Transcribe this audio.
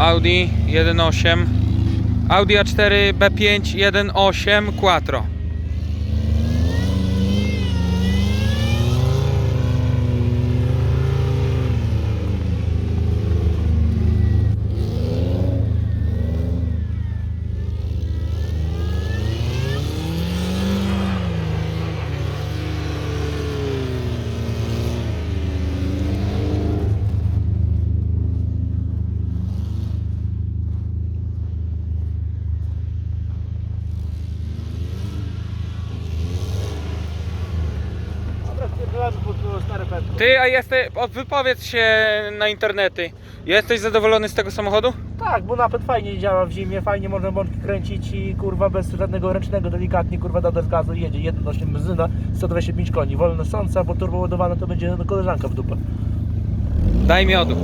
Audi 1.8 Audi A4 B5 1.8 Quattro Stare. Ty, a jesteś, o, wypowiedz się na internety Jesteś zadowolony z tego samochodu? Tak, bo napęd fajnie działa w zimie, fajnie można bączki kręcić i kurwa bez żadnego ręcznego, delikatnie kurwa da z gazu jedzie. 1.8 benzyna, 125 koni, wolno sąca, bo turbo ładowane to będzie koleżanka w dupę. Daj miodu